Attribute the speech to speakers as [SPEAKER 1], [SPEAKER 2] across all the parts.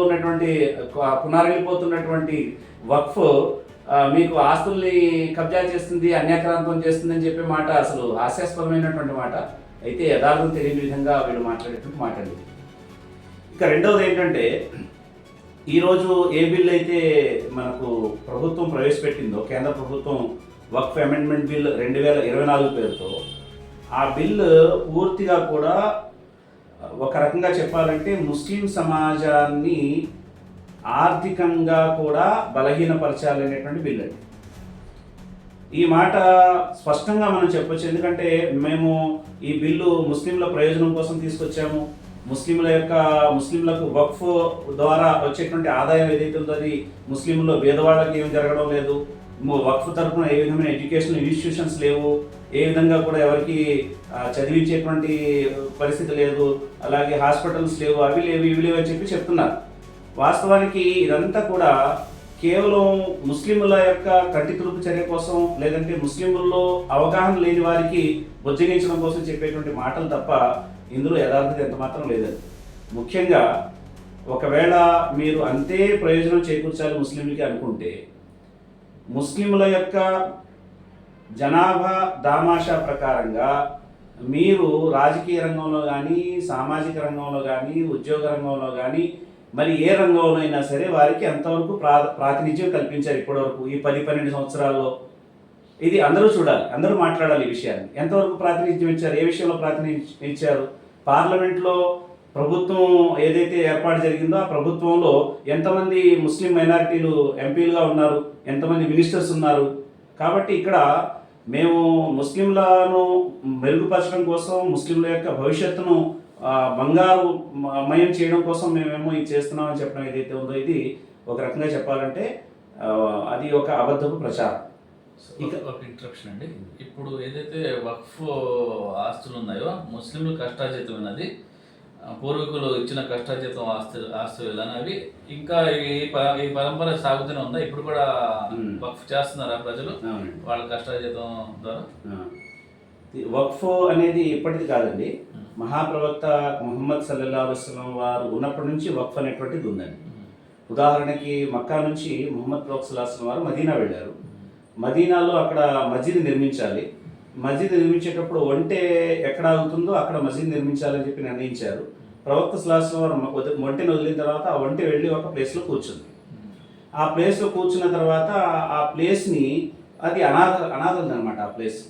[SPEAKER 1] ఉన్నటువంటి కు- పునరెళ్ళిపోతున్నటువంటి వక్ఫ్ మీకు ఆస్తుల్ని కబ్జా చేస్తుంది అన్యాక్రాంతం చేస్తుంది అని చెప్పే మాట అసలు హాస్యాస్పదమైనటువంటి మాట. అయితే యథార్థం తెలియని విధంగా వీళ్ళు మాట్లాడేటట్టు మాట ఇక రెండవది ఏంటంటే ఈరోజు ఏ బిల్ అయితే మనకు ప్రభుత్వం ప్రవేశపెట్టిందో కేంద్ర ప్రభుత్వం వక్ఫ్ అమెండ్మెంట్ బిల్ రెండు వేల ఇరవై నాలుగు పేరుతో ఆ బిల్ పూర్తిగా కూడా ఒక రకంగా చెప్పాలంటే ముస్లిం సమాజాన్ని ఆర్థికంగా కూడా బలహీనపరచాలనేటువంటి బిల్ అది. ఈ మాట స్పష్టంగా మనం చెప్పొచ్చు. ఎందుకంటే మేము ఈ బిల్లు ముస్లింల ప్రయోజనం కోసం తీసుకొచ్చాము. ముస్లింల యొక్క ముస్లింలకు వక్ఫ్ ద్వారా వచ్చేటువంటి ఆదాయం ఏదైతే ఉందో అది ముస్లింలో పేదవాళ్ళకి ఏం జరగడం లేదు. వక్ఫ్ తరఫున ఏ విధమైన ఎడ్యుకేషన్ ఇన్స్టిట్యూషన్స్ లేవు ఏ విధంగా కూడా ఎవరికి చదివించేటువంటి పరిస్థితి లేదు అలాగే హాస్పిటల్స్ లేవు అవి లేవు ఇవి లేవు అని చెప్పి చెప్తున్నారు. వాస్తవానికి ఇదంతా కూడా కేవలం ముస్లింల యొక్క కంటి తులుపు చర్య కోసం లేదంటే ముస్లింల్లో అవగాహన లేని వారికి బుజ్జగించడం కోసం చెప్పేటువంటి మాటలు తప్ప ఇందులో యథార్థత ఎంత మాత్రం లేదండి ముఖ్యంగా ఒకవేళ మీరు అంతే ప్రయోజనం చేకూర్చాలి ముస్లింలకి అనుకుంటే ముస్లింల యొక్క జనాభా దామాషా ప్రకారంగా మీరు రాజకీయ రంగంలో కానీ సామాజిక రంగంలో కానీ ఉద్యోగ రంగంలో కానీ మరి ఏ రంగంలో అయినా సరే వారికి ఎంతవరకు ప్రా ప్రాతినిధ్యం కల్పించారు ఇప్పటివరకు ఈ పది పన్నెండు సంవత్సరాల్లో? ఇది అందరూ చూడాలి అందరూ మాట్లాడాలి ఈ విషయాన్ని. ఎంతవరకు ప్రాతినిధ్యం ఇచ్చారు ఏ విషయంలో ప్రాతినిధ్యం ఇచ్చారు? పార్లమెంట్లో ప్రభుత్వం ఏదైతే ఏర్పాటు జరిగిందో ఆ ప్రభుత్వంలో ఎంతమంది ముస్లిం మైనారిటీలు ఎంపీలుగా ఉన్నారు ఎంతమంది మినిస్టర్స్ ఉన్నారు. కాబట్టి ఇక్కడ మేము ముస్లింలను మెరుగుపరచడం కోసం ముస్లింల యొక్క భవిష్యత్తును బంగారు మయం చేయడం కోసం మేమేమో ఇది చేస్తున్నామని చెప్పడం ఏదైతే ఉందో ఇది ఒక రకంగా చెప్పాలంటే అది ఒక అబద్ధపు ప్రచారం.
[SPEAKER 2] ఒక- ఒక అండి. ఇప్పుడు ఏదైతే వక్ఫ్ ఆస్తులు ఉన్నాయో ముస్లింలు కష్టార్జితమైనది పూర్వీకులు ఇచ్చిన కష్టార్జితం ఆస్తులు ఆస్తులు అవి ఇంకా ఈ పరంపర సాగుతూనే ఉందా? ఇప్పుడు కూడా. వక్ఫ్ చేస్తున్నారా ప్రజలు? వాళ్ళ కష్టార్జితం ద్వారా?
[SPEAKER 1] వక్ఫ్ అనేది ఇప్పటిది కాదండి. మహాప్రవక్త ముహమ్మద్ సల్లల్లా వసలం వారు ఉన్నప్పటి నుంచి వక్ఫ్ అనేటువంటిది ఉందండి. ఉదాహరణకి మక్కా నుంచి ముహమ్మద్ ప్రవక్త సల్లాహం వారు మదీనా వెళ్ళారు. మదీనాలో అక్కడ మస్జిద్ నిర్మించాలి. మసీదు నిర్మించేటప్పుడు ఒంటే ఎక్కడ ఆగుతుందో అక్కడ మసీదు నిర్మించాలని చెప్పి నిర్ణయించారు. ప్రవక్త సల్లాహం వారు ఒంటెని వదిలిన తర్వాత ఆ ఒంటె వెళ్ళి ఒక ప్లేస్లో కూర్చుంది. ఆ ప్లేస్లో కూర్చున్న తర్వాత ఆ- ప్లేస్ని అది అనాథ అనాథలది అనమాట ఆ ప్లేస్.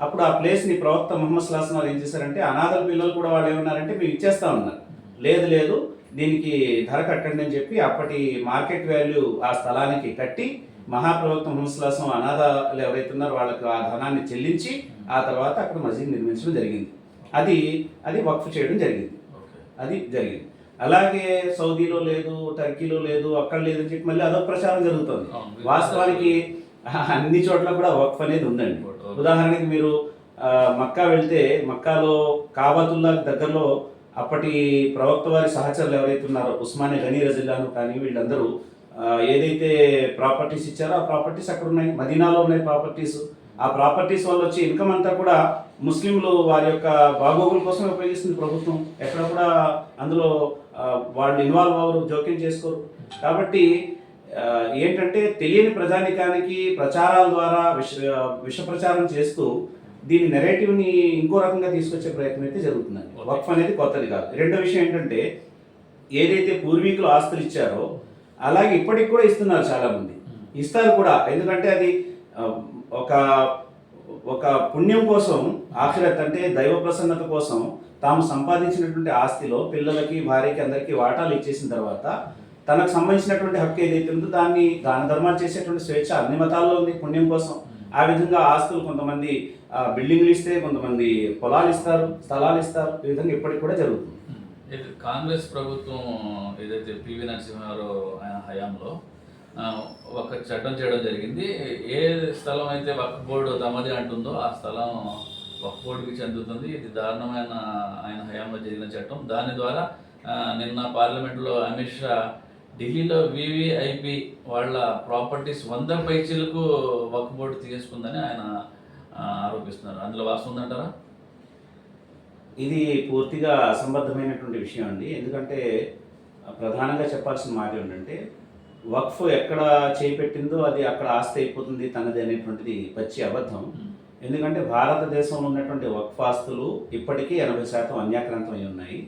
[SPEAKER 1] అప్పుడు ఆ ప్లేస్ని ప్రవక్త మొహమ్మద్ సుల్లాసం వారు ఏం చేశారంటే అనాథల పిల్లలు కూడా వాళ్ళు ఏమన్నారంటే మేము ఇచ్చేస్తా ఉన్నారు లేదు లేదు దీనికి ధర కట్టండి అని చెప్పి అప్పటి మార్కెట్ వాల్యూ ఆ స్థలానికి కట్టి మహాప్రవక్త ముహమ్మద్ సుల్లాసం అనాథలు ఎవరైతే ఉన్నారో వాళ్ళకి ఆ ధనాన్ని చెల్లించి ఆ తర్వాత అక్కడ మస్జిద్ నిర్మించడం జరిగింది. అది అది వక్ఫ్ చేయడం జరిగింది. అది జరిగింది. అలాగే సౌదీలో లేదు టర్కీలో లేదు అక్కడ లేదని చెప్పి మళ్ళీ అదొక ప్రచారం జరుగుతుంది. వాస్తవానికి అన్ని చోట్ల కూడా వక్ఫ్ అనేది ఉందండి. ఉదాహరణకి మీరు మక్కా వెళ్తే మక్కాలో కాబాతుల్లా దగ్గరలో అప్పటి ప్రవక్త వారి సహచరులు ఎవరైతే ఉన్నారో ఉస్మానియా గనీ రజిల్లాను కానీ వీళ్ళందరూ ఏదైతే ప్రాపర్టీస్ ఇచ్చారో ఆ ప్రాపర్టీస్ అక్కడ ఉన్నాయి. మదీనాలో ఉన్నాయి ప్రాపర్టీస్. ఆ ప్రాపర్టీస్ వల్ల వచ్చే ఇన్కమ్ అంతా కూడా ముస్లింలు వారి యొక్క బాగోగుల కోసం ఉపయోగిస్తుంది ప్రభుత్వం. ఎక్కడ కూడా అందులో వాళ్ళు ఇన్వాల్వ్ అవ్వరు జోక్యం చేసుకోరు. కాబట్టి ఏంటంటే తెలియని ప్రజానికానికి ప్రచారాల ద్వారా విష విష ప్రచారం చేస్తూ దీని నెరేటివ్ని ఇంకో రకంగా తీసుకొచ్చే ప్రయత్నం అయితే జరుగుతుందండి. వక్ఫ్ అనేది కొత్తది కాదు. రెండో విషయం ఏంటంటే ఏదైతే పూర్వీకులు ఆస్తులు ఇచ్చారో అలాగే ఇప్పటికి కూడా ఇస్తున్నారు చాలా మంది. ఇస్తారు కూడా. ఎందుకంటే అది ఒక ఒక పుణ్యం కోసం ఆఖిరత్ అంటే దైవ ప్రసన్నత కోసం తాము సంపాదించినటువంటి ఆస్తిలో పిల్లలకి భార్యకి అందరికీ వాటాలు ఇచ్చేసిన తర్వాత తనకు సంబంధించినటువంటి హక్కు ఏదైతే ఉందో దాన్ని దాన ధర్మాలు చేసేటువంటి స్వేచ్ఛ అన్ని మతాల్లో ఉంది పుణ్యం కోసం. ఆ విధంగా ఆస్తులు కొంతమంది బిల్డింగ్లు ఇస్తే కొంతమంది పొలాలు ఇస్తారు స్థలాలు ఇస్తారు. ఈ విధంగా ఇప్పటికి కూడా జరుగుతుంది.
[SPEAKER 2] కాంగ్రెస్ ప్రభుత్వం ఏదైతే పివి నరసింహారావు ఆయన హయాంలో ఒక చట్టం చేయడం జరిగింది. ఏ స్థలం అయితే వక్ఫ్ బోర్డు తమది అంటుందో ఆ స్థలం వక్ఫ్ బోర్డుకి చెందుతుంది. ఇది దారుణమైన ఆయన హయాంలో జరిగిన చట్టం. దాని ద్వారా నిన్న పార్లమెంట్లో అమిత్ షా ఢిల్లీలో వివిఐపి వాళ్ళ ప్రాపర్టీస్ వంద పైచీలకు వక్ఫ్ బోర్డు తీసుకుందని ఆయన ఆరోపిస్తున్నారు. అందులో వాస్తవం ఉందంటారా?
[SPEAKER 1] ఇది పూర్తిగా అసంబద్ధమైనటువంటి విషయం అండి. ఎందుకంటే ప్రధానంగా చెప్పాల్సిన మాట ఏంటంటే వక్ఫ్ ఎక్కడ చేపెట్టిందో అది అక్కడ ఆస్తి అయిపోతుంది తనది అనేటువంటిది పచ్చి అబద్ధం. ఎందుకంటే భారతదేశంలో ఉన్నటువంటి వక్ఫ్ ఆస్తులు ఇప్పటికీ ఎనభై శాతం అన్యాక్రాంతమై ఉన్నాయి.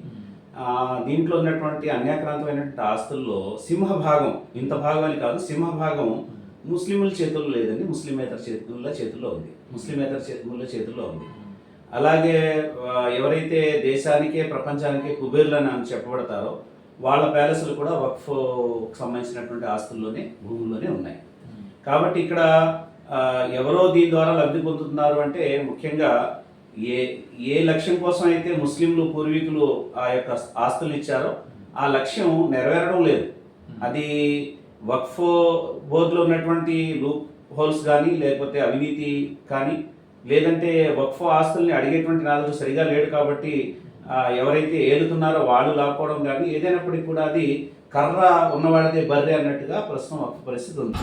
[SPEAKER 1] దీంట్లో ఉన్నటువంటి అన్యాక్రాంతమైనటువంటి ఆస్తుల్లో సింహభాగం ఇంత భాగం అని కాదు సింహభాగం ముస్లింల చేతుల్లో లేదండి ముస్లిమేతర చేతుల చేతుల్లో ఉంది. ముస్లిమేతర చేతుల చేతుల్లో ఉంది. అలాగే ఎవరైతే దేశానికే ప్రపంచానికే కుబేర్లని అని చెప్పబడతారో వాళ్ళ ప్యాలెస్లు కూడా వక్ఫ్ సంబంధించినటువంటి ఆస్తుల్లోనే భూముల్లోనే ఉన్నాయి. కాబట్టి ఇక్కడ ఎవరో దీని ద్వారా లబ్ధి పొందుతున్నారు అంటే ముఖ్యంగా ఏ ఏ లక్ష్యం కోసం అయితే ముస్లింలు పూర్వీకులు ఆ యొక్క ఆస్తులు ఇచ్చారో ఆ లక్ష్యం నెరవేరడం లేదు. అది వక్ఫ్ బోర్డులో ఉన్నటువంటి లూప్ హోల్స్ కానీ లేకపోతే అవినీతి కానీ లేదంటే వక్ఫ్ ఆస్తుల్ని అడిగేటువంటి నాలుగు సరిగా లేడు కాబట్టి ఎవరైతే ఏలుతున్నారో వాళ్ళు లాక్కోవడం కానీ ఏదైనప్పటికీ కూడా అది కర్ర ఉన్నవాడితే బర్రె అన్నట్టుగా ప్రస్తుతం ఒక పరిస్థితి ఉంది.